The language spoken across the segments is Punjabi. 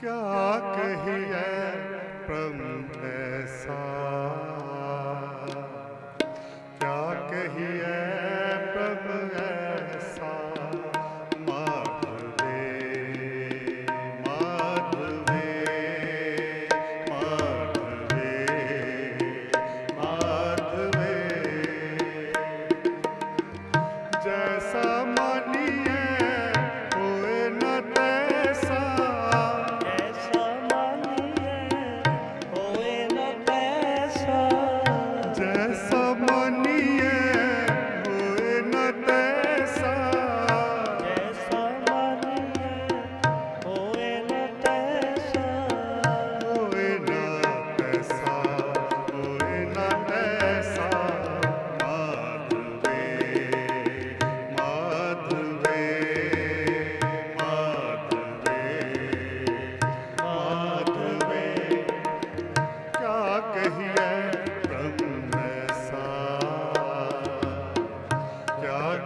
ਕਿਆ ਕਹੀਏ ਪ੍ਰਮ ਐਸਾ?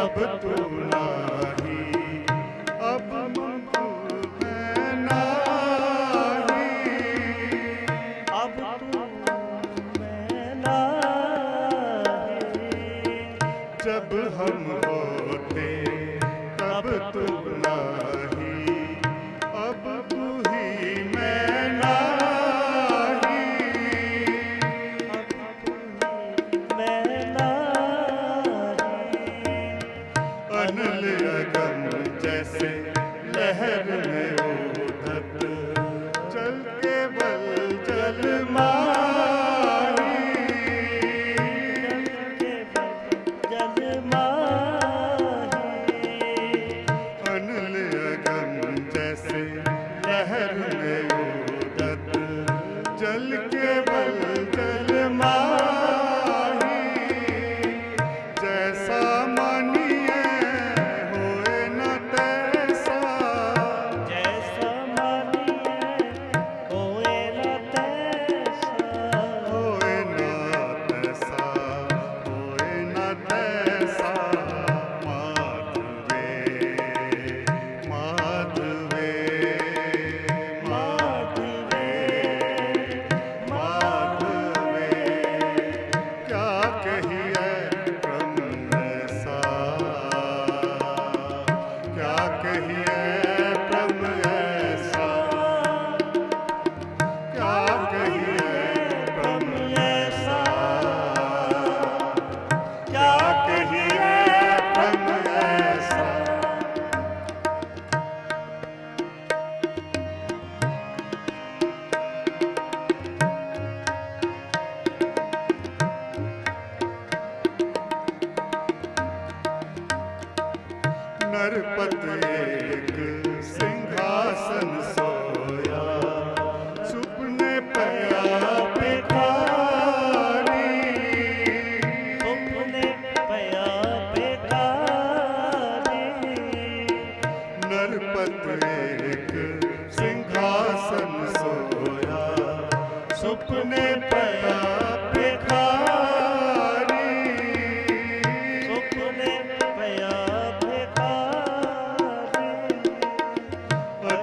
ਅਬ ਤੂ ਨਾਹੀ ਅਬ ਮੰਗੂ ਮੈਂ ਜਬ ਹਮ ਤਬ ਤੂ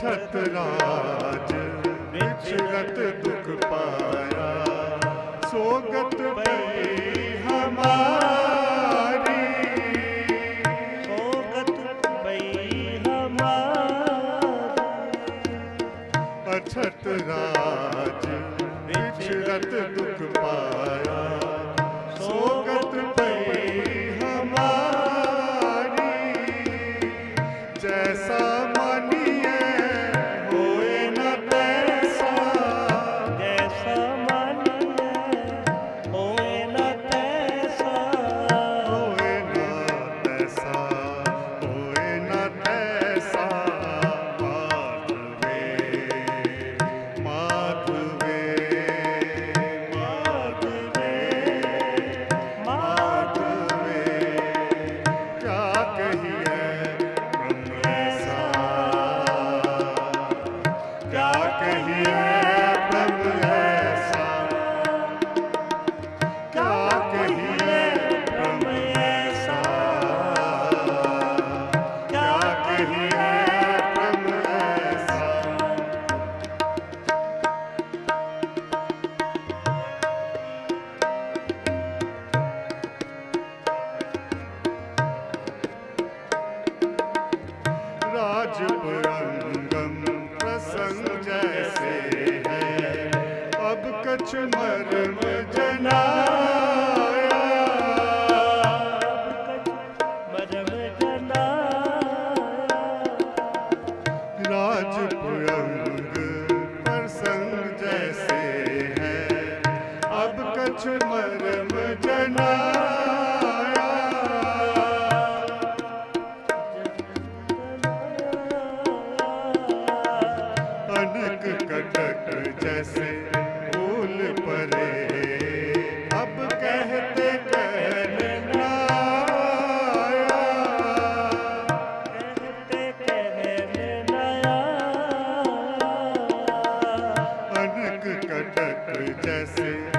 ਛਤ ਰਾਜ ਵਿਚਰਤ ਦੁੱਖ ਪਾਇਆ। ਸੋਗਤ ਪਈ ਹਮਾਰੀ। ਸੋਗਤ ਪਈ ਹਮਾਰੀ। ਰਾਜ ਵਿਚਰਤ ਦੁਖ जैसे है अब कछ मर्म जना कटक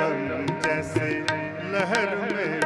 गगन जैसे लहर में